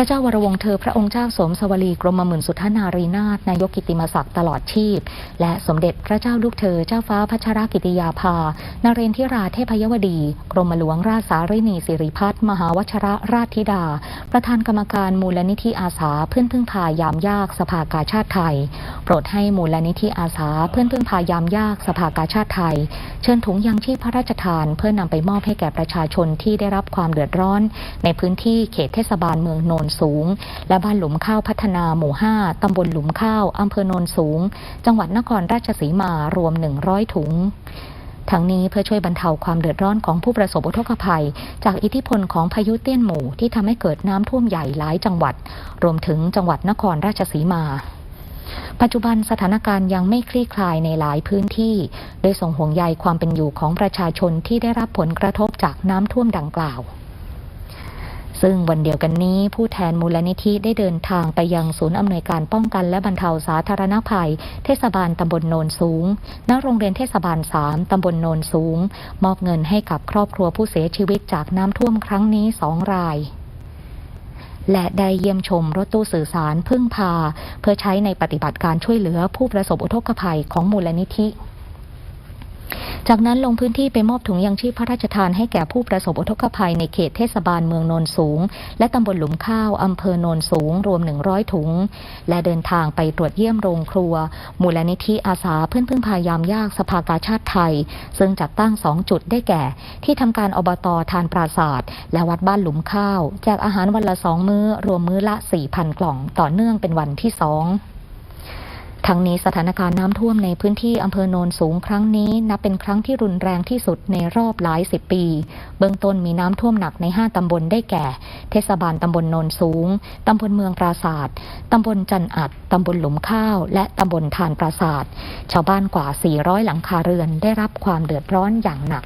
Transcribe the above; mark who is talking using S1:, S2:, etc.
S1: พระเจ้าวรวงเธอพระองค์เจ้าสมสวลีกรมหมื่นสุทธนารีนาถนายกกิตติมศักดิ์ตลอดชีพ และสมเด็จพระเจ้าลูกเธอเจ้าฟ้าพัชรกิติยาภานเรนทิราเทพยวดี กรมหลวงราชสารินีสิริพัฒน์มหาวชระราชธิดา ประธานกรรมการมูลนิธิอาสาเพื่อนพึ่งพายามยากสภากาชาติไทย โปรดให้มูลนิธิอาสาเพื่อนพึ่งพายามยากสภากาชาติไทย เชิญถุงยางชีพพระราชทาน เพื่อนำไปมอบให้แก่ประชาชนที่ได้รับความเดือดร้อน ในพื้นที่เขตเทศบาลเมืองโนนสูง และบ้านหลุมข้าวพัฒนาหมู่ 5 ตำบลหลุมข้าว อำเภอโนนสูง จังหวัดนครราชสีมารวม 100 ถุงทั้งนี้เพื่อช่วยบรรเทาความเดือดร้อนของผู้ประสบอุทกภัย จากอิทธิพลของพายุเตี้ยนหมู่ที่ทำให้เกิดน้ำท่วมใหญ่หลายจังหวัด รวมถึงจังหวัดนครราชสีมา ปัจจุบันสถานการณ์ยังไม่คลี่คลายในหลายพื้นที่ โดยส่งห่วงใยความเป็นอยู่ของประชาชนที่ได้รับผลกระทบจากน้ำท่วมดังกล่าว ซึ่งวันเดียวกันนี้ผู้แทนมูลนิธิได้เดินทางไปยังศูนย์อำนวยการป้องกันและบรรเทาสาธารณภัย เทศบาลตำบลโนนสูง ณ โรงเรียนเทศบาล 3 ตำบลโนนสูง มอบเงินให้กับครอบครัวผู้เสียชีวิตจากน้ำท่วมครั้งนี้สองรายและได้เยี่ยมชมรถตู้สื่อสารพึ่งพา เพื่อใช้ในปฏิบัติการช่วยเหลือผู้ประสบอุทกภัยของมูลนิธิ จากนั้นลงพื้นที่ไปมอบถุงยังชีพพระราชทานให้แก่ผู้ประสบอุทกภัยในเขตเทศบาลเมืองโนนสูง และตำบลหลุมข้าวอำเภอโนนสูง รวม 100 ถุง และเดินทางไปตรวจเยี่ยมโรงครัว มูลนิธิอาสาเพื่อนพึ่งพายามยากสภากาชาติไทย ซึ่งจัดตั้ง 2 จุดได้แก่ ที่ทำการอบตทานปราศาสตร์และวัดบ้านหลุมข้าว แจกอาหารวันละสองมื้อ รวมมื้อละ 4,000 กล่อง ต่อเนื่องเป็นวันที่สอง ทั้งนี้สถานการณ์น้ำท่วมในพื้นที่อำเภอโนนสูงครั้งนี้ นับเป็นครั้งที่รุนแรงที่สุดในรอบหลายสิบปี เบื้องต้นมีน้ำท่วมหนักใน 5 ตำบลได้แก่ เทศบาลตำบลโนนสูง ตำบลเมืองปราศาสตร์ตำบลจันอัด ตำบลหลุมข้าว และตำบลทานปราศาสตร์ชาวบ้านกว่า 400 หลังคาเรือนได้รับความเดือดร้อนอย่างหนัก